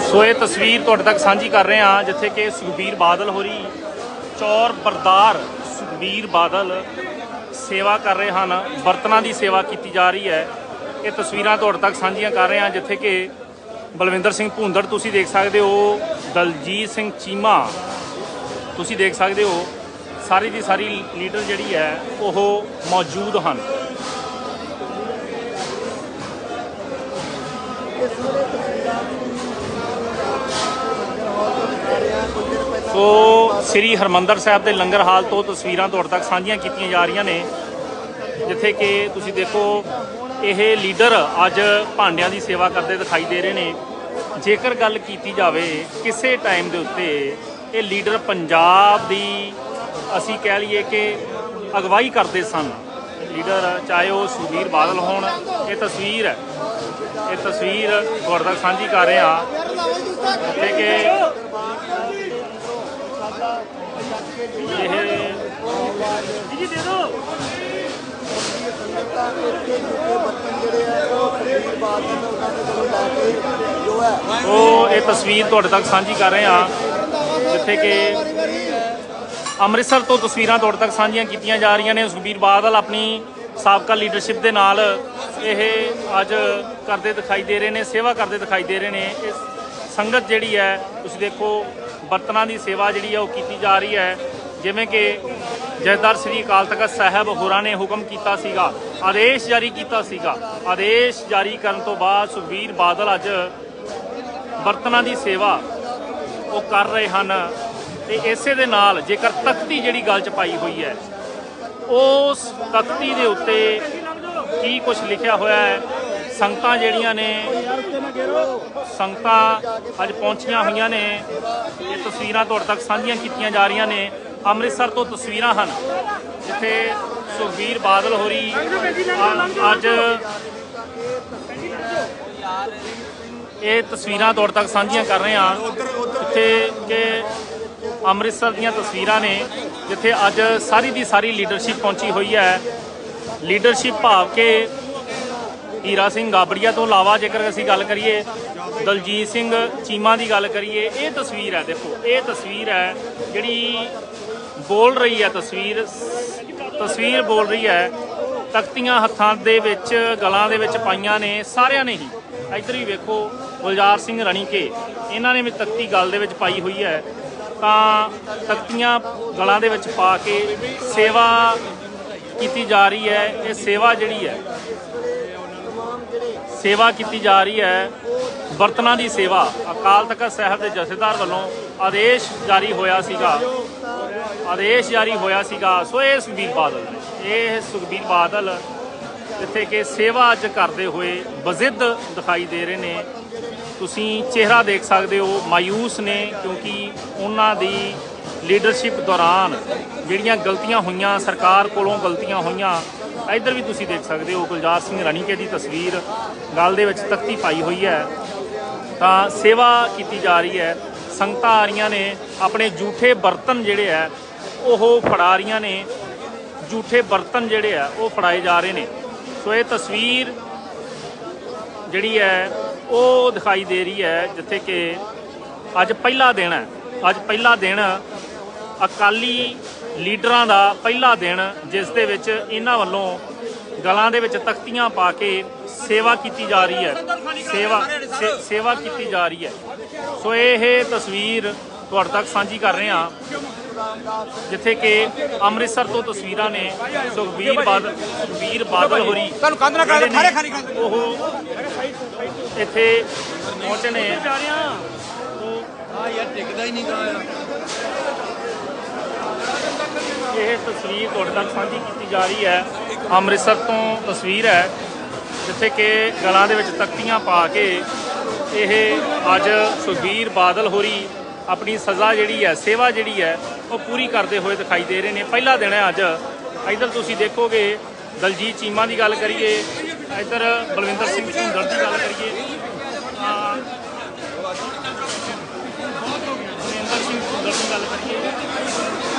ਸੋ ਇਹ ਤਸਵੀਰ ਤੁਹਾਡੇ ਤੱਕ ਸਾਂਝੀ ਕਰ ਰਹੇ ਹਾਂ, ਜਿੱਥੇ ਕਿ ਸੁਖਬੀਰ ਬਾਦਲ ਹੋਰੀ ਚੌਰ ਬਰਦਾਰ ਸੁਖਬੀਰ ਬਾਦਲ ਸੇਵਾ ਕਰ ਰਹੇ ਹਨ, ਬਰਤਨਾਂ ਦੀ ਸੇਵਾ ਕੀਤੀ ਜਾ ਰਹੀ ਹੈ। ਇਹ ਤਸਵੀਰਾਂ ਤੁਹਾਡੇ ਤੱਕ ਸਾਂਝੀਆਂ ਕਰ ਰਹੇ ਹਾਂ, ਜਿੱਥੇ ਕਿ ਬਲਵਿੰਦਰ ਸਿੰਘ ਭੁੰਦੜ, ਤੁਸੀਂ ਦੇਖ ਸਕਦੇ ਹੋ, ਦਲਜੀਤ ਸਿੰਘ ਚੀਮਾ, ਤੁਸੀਂ ਦੇਖ ਸਕਦੇ ਹੋ, ਸਾਰੀ ਦੀ ਸਾਰੀ ਲੀਡਰ ਜਿਹੜੀ ਹੈ, ਉਹ ਮੌਜੂਦ ਹਨ। ਸੋ ਸ੍ਰੀ ਹਰਮੰਦਰ ਸਾਹਿਬ ਦੇ ਲੰਗਰ ਹਾਲ ਤੋਂ ਤਸਵੀਰਾਂ ਤੁਹਾਡੇ ਤੱਕ ਸਾਂਝੀਆਂ ਕੀਤੀਆਂ ਜਾ ਰਹੀਆਂ ਨੇ, ਜਿੱਥੇ ਕਿ ਤੁਸੀਂ ਦੇਖੋ ਇਹ ਲੀਡਰ ਅੱਜ ਭਾਂਡਿਆਂ ਦੀ ਸੇਵਾ ਕਰਦੇ ਦਿਖਾਈ ਦੇ ਰਹੇ ਨੇ। ਜੇਕਰ ਗੱਲ ਕੀਤੀ ਜਾਵੇ ਕਿਸੇ ਟਾਈਮ ਦੇ ਉੱਤੇ ਇਹ ਲੀਡਰ ਪੰਜਾਬ ਦੀ ਅਸੀਂ ਕਹਿ ਲਈਏ ਕਿ ਅਗਵਾਈ ਕਰਦੇ ਸਨ। ਲੀਡਰ ਚਾਹੇ ਉਹ ਸੁਖਬੀਰ ਬਾਦਲ ਹੋਣ, ਇਹ ਤਸਵੀਰ ਹੈ। ਇਹ ਤਸਵੀਰ ਤੁਹਾਡੇ ਤੱਕ ਸਾਂਝੀ ਕਰ ਰਹੇ ਹਾਂ। ਜਿੱਥੇ ਕਿ ਇਹ ਜੀ, ਦੇ ਦਿਓ। ਉਹ ਇਹ ਤਸਵੀਰ ਤੁਹਾਡੇ ਤੱਕ ਸਾਂਝੀ ਕਰ ਰਹੇ ਹਾਂ। ਜਿੱਥੇ ਕਿ ਅੰਮ੍ਰਿਤਸਰ ਤੋਂ ਤਸਵੀਰਾਂ ਤੁਹਾਡੇ ਤੱਕ ਸਾਂਝੀਆਂ ਕੀਤੀਆਂ ਜਾ ਰਹੀਆਂ ਨੇ। ਸੁਖਬੀਰ ਬਾਦਲ ਆਪਣੀ ਸਾਬਕਾ ਲੀਡਰਸ਼ਿਪ ਦੇ ਨਾਲ ਇਹ ਅੱਜ ਕਰਦੇ ਦਿਖਾਈ ਦੇ ਰਹੇ ਨੇ, ਸੇਵਾ ਕਰਦੇ ਦਿਖਾਈ ਦੇ ਰਹੇ ਨੇ। ਇਸ ਸੰਗਤ ਜਿਹੜੀ ਹੈ, ਤੁਸੀਂ ਦੇਖੋ, ਬਰਤਨਾਂ ਦੀ ਸੇਵਾ ਜਿਹੜੀ ਹੈ, ਉਹ ਕੀਤੀ ਜਾ ਰਹੀ ਹੈ। ਜਿਵੇਂ ਕਿ ਜਥੇਦਾਰ ਸ੍ਰੀ ਅਕਾਲ ਤਖਤ ਸਾਹਿਬ ਹੋਰਾਂ ਨੇ ਹੁਕਮ ਕੀਤਾ ਸੀਗਾ, ਆਦੇਸ਼ ਜਾਰੀ ਕੀਤਾ ਸੀਗਾ। ਆਦੇਸ਼ ਜਾਰੀ ਕਰਨ ਤੋਂ ਬਾਅਦ ਸੁਖਬੀਰ ਬਾਦਲ ਅੱਜ ਬਰਤਨਾਂ ਦੀ ਸੇਵਾ ਉਹ ਕਰ ਰਹੇ ਹਨ। ਤੇ ਇਸੇ ਦੇ ਨਾਲ ਜੇਕਰ ਤਖਤੀ ਜਿਹੜੀ ਗੱਲ ਚ ਪਾਈ ਹੋਈ ਹੈ ਉਸ ਤਖਤੀ ਦੇ ਉੱਤੇ ਕੀ ਕੁਝ ਲਿਖਿਆ ਹੋਇਆ ਹੈ? ਸੰਗਤਾਂ ਜਿਹੜੀਆਂ ਨੇ, ਸੰਗਤਾਂ ਅੱਜ ਪਹੁੰਚੀਆਂ ਹੋਈਆਂ ਨੇ। ਇਹ ਤਸਵੀਰਾਂ ਤੁਹਾਡੇ ਤੱਕ ਸਾਂਝੀਆਂ ਕੀਤੀਆਂ ਜਾ ਰਹੀਆਂ ਨੇ। ਅੰਮ੍ਰਿਤਸਰ ਤੋਂ ਤਸਵੀਰਾਂ ਹਨ, ਜਿੱਥੇ ਸੁਖਬੀਰ ਬਾਦਲ ਹੋਰੀ ਅੱਜ ਇਹ ਤਸਵੀਰਾਂ ਤੁਹਾਡੇ ਤੱਕ ਸਾਂਝੀਆਂ ਕਰ ਰਹੇ ਹਾਂ, ਜਿੱਥੇ ਕਿ ਅੰਮ੍ਰਿਤਸਰ ਦੀਆਂ ਤਸਵੀਰਾਂ ਨੇ, ਜਿੱਥੇ ਅੱਜ ਸਾਰੀ ਦੀ ਸਾਰੀ ਲੀਡਰਸ਼ਿਪ ਪਹੁੰਚੀ ਹੋਈ ਹੈ। ਲੀਡਰਸ਼ਿਪ ਭਾਵ ਕੇ ਹੀਰਾ ਸਿੰਘ ਗਾਬੜੀਆ ਤੋਂ ਇਲਾਵਾ ਜੇਕਰ ਅਸੀਂ ਗੱਲ ਕਰੀਏ, ਦਲਜੀਤ ਸਿੰਘ ਚੀਮਾ ਦੀ ਗੱਲ ਕਰੀਏ, ਇਹ ਤਸਵੀਰ ਹੈ ਦੇਖੋ, ਇਹ ਤਸਵੀਰ ਹੈ ਜਿਹੜੀ ਬੋਲ ਰਹੀ ਹੈ ਤਸਵੀਰ ਤਸਵੀਰ ਬੋਲ ਰਹੀ ਹੈ, ਤਖਤੀਆਂ ਹੱਥਾਂ ਦੇ ਵਿੱਚ, ਗਲਾਂ ਦੇ ਵਿੱਚ ਪਾਈਆਂ ਨੇ ਸਾਰਿਆਂ ਨੇ ਹੀ। ਇੱਧਰ ਹੀ ਵੇਖੋ, ਗੁਲਜ਼ਾਰ ਸਿੰਘ ਰਣੀਕੇ, ਇਹਨਾਂ ਨੇ ਵੀ ਤਖਤੀ ਗੱਲ ਦੇ ਵਿੱਚ ਪਾਈ ਹੋਈ ਹੈ। ਤਾਂ ਤਖਤੀਆਂ ਗਲਾਂ ਦੇ ਵਿੱਚ ਪਾ ਕੇ ਸੇਵਾ ਕੀਤੀ ਜਾ ਰਹੀ ਹੈ। ਇਹ ਸੇਵਾ ਜਿਹੜੀ ਹੈ, ਸੇਵਾ ਕੀਤੀ ਜਾ ਰਹੀ ਹੈ, ਬਰਤਨਾਂ ਦੀ ਸੇਵਾ। ਅਕਾਲ ਤਖਤ ਸਾਹਿਬ ਦੇ ਜਥੇਦਾਰ ਵੱਲੋਂ ਆਦੇਸ਼ ਜਾਰੀ ਹੋਇਆ ਸੀਗਾ। ਆਦੇਸ਼ ਜਾਰੀ ਹੋਇਆ ਸੀਗਾ। ਸੋ ਇਹ ਸੁਖਬੀਰ ਬਾਦਲ ਨੇ ਇਹ ਸੁਖਬੀਰ ਬਾਦਲ ਜਿੱਥੇ ਕਿ ਸੇਵਾ ਅੱਜ ਕਰਦੇ ਹੋਏ ਬਜ਼ਿੱਦ ਦਿਖਾਈ ਦੇ ਰਹੇ ਨੇ। ਤੁਸੀਂ ਚਿਹਰਾ ਦੇਖ ਸਕਦੇ ਹੋ, ਮਾਯੂਸ ਨੇ, ਕਿਉਂਕਿ ਉਹਨਾਂ ਦੀ ਲੀਡਰਸ਼ਿਪ ਦੌਰਾਨ ਜਿਹੜੀਆਂ ਗਲਤੀਆਂ ਹੋਈਆਂ, ਸਰਕਾਰ ਕੋਲੋਂ ਗਲਤੀਆਂ ਹੋਈਆਂ, ਇੱਧਰ ਵੀ ਤੁਸੀਂ ਦੇਖ ਸਕਦੇ ਹੋ ਗੁਲਜ਼ਾਰ ਸਿੰਘ ਰਣੀਕੇ ਦੀ ਤਸਵੀਰ ਗੱਲ ਦੇ ਵਿੱਚ ਤਖਤੀ ਪਾਈ ਹੋਈ ਹੈ। ਤਾਂ ਸੇਵਾ ਕੀਤੀ ਜਾ ਰਹੀ ਹੈ। ਸੰਗਤਾਂ ਆ ਰਹੀਆਂ ਨੇ, ਆਪਣੇ ਝੂਠੇ ਬਰਤਨ ਜਿਹੜੇ ਆ ਉਹ ਫੜਾ ਰਹੀਆਂ ਨੇ। ਝੂਠੇ ਬਰਤਨ ਜਿਹੜੇ ਆ ਉਹ ਫੜਾਏ ਜਾ ਰਹੇ ਨੇ। ਸੋ ਇਹ ਤਸਵੀਰ ਜਿਹੜੀ ਹੈ ਉਹ ਦਿਖਾਈ ਦੇ ਰਹੀ ਹੈ ਜਿੱਥੇ ਕਿ ਅੱਜ ਪਹਿਲਾ ਦਿਨ ਹੈ। ਅੱਜ ਪਹਿਲਾ ਦਿਨ ਅਕਾਲੀ ਲੀਡਰਾਂ ਦਾ ਪਹਿਲਾ ਦਿਨ ਜਿਸ ਦੇ ਵਿੱਚ ਇਹਨਾਂ ਵੱਲੋਂ ਗਲਾਂ ਦੇ ਵਿੱਚ ਤਖਤੀਆਂ ਪਾ ਕੇ ਸੇਵਾ ਕੀਤੀ ਜਾ ਰਹੀ ਹੈ। ਸੇਵਾ ਸੇਵਾ ਕੀਤੀ ਜਾ ਰਹੀ ਹੈ। ਸੋ ਇਹ ਤਸਵੀਰ ਤੁਹਾਡੇ ਤੱਕ ਸਾਂਝੀ ਕਰ ਰਹੇ ਹਾਂ ਜਿੱਥੇ ਕਿ ਅੰਮ੍ਰਿਤਸਰ ਤੋਂ ਤਸਵੀਰਾਂ ਨੇ ਸੁਖਬੀਰ ਬਾਦਲ ਸੁਖਬੀਰ ਬਾਦਲ ਹੋਰੀ ਤੁਹਾਨੂੰ ਕੰਧ ਨਾ ਕਰ ਖਾਰੇ ਖਾਣੀ ਕੰਧ ਉਹ ਇੱਥੇ ਪਹੁੰਚੇ ਨੇ ਹਾਂ ਯਾਰ ਟਿਕਦਾ ਹੀ ਨਹੀਂ ਗਾ ਇਹ ਤਸਵੀਰ ਤੁਹਾਡੇ ਤੱਕ ਸਾਂਝੀ ਕੀਤੀ ਜਾ ਰਹੀ ਹੈ। ਅੰਮ੍ਰਿਤਸਰ ਤੋਂ ਤਸਵੀਰ ਹੈ ਜਿੱਥੇ ਕਿ ਗਲਾਂ ਦੇ ਵਿੱਚ ਤਖਤੀਆਂ ਪਾ ਕੇ ਇਹ ਅੱਜ ਸੁਖਬੀਰ ਬਾਦਲ ਹੋਰੀ ਆਪਣੀ ਸਜ਼ਾ ਜਿਹੜੀ ਹੈ ਸੇਵਾ ਜਿਹੜੀ ਹੈ ਉਹ ਪੂਰੀ ਕਰਦੇ ਹੋਏ ਦਿਖਾਈ ਦੇ ਰਹੇ ਨੇ। ਪਹਿਲਾ ਦਿਨ ਹੈ ਅੱਜ। ਇੱਧਰ ਤੁਸੀਂ ਦੇਖੋਗੇ ਦਲਜੀਤ ਚੀਮਾ ਦੀ ਗੱਲ ਕਰੀਏ ਇੱਧਰ ਬਲਵਿੰਦਰ ਸਿੰਘ ਝੁੰਦਰ ਦੀ ਗੱਲ ਕਰੀਏ ਬਲਵਿੰਦਰ ਸਿੰਘ ਝੁੰਦਰ ਦੀ ਗੱਲ ਕਰੀਏ।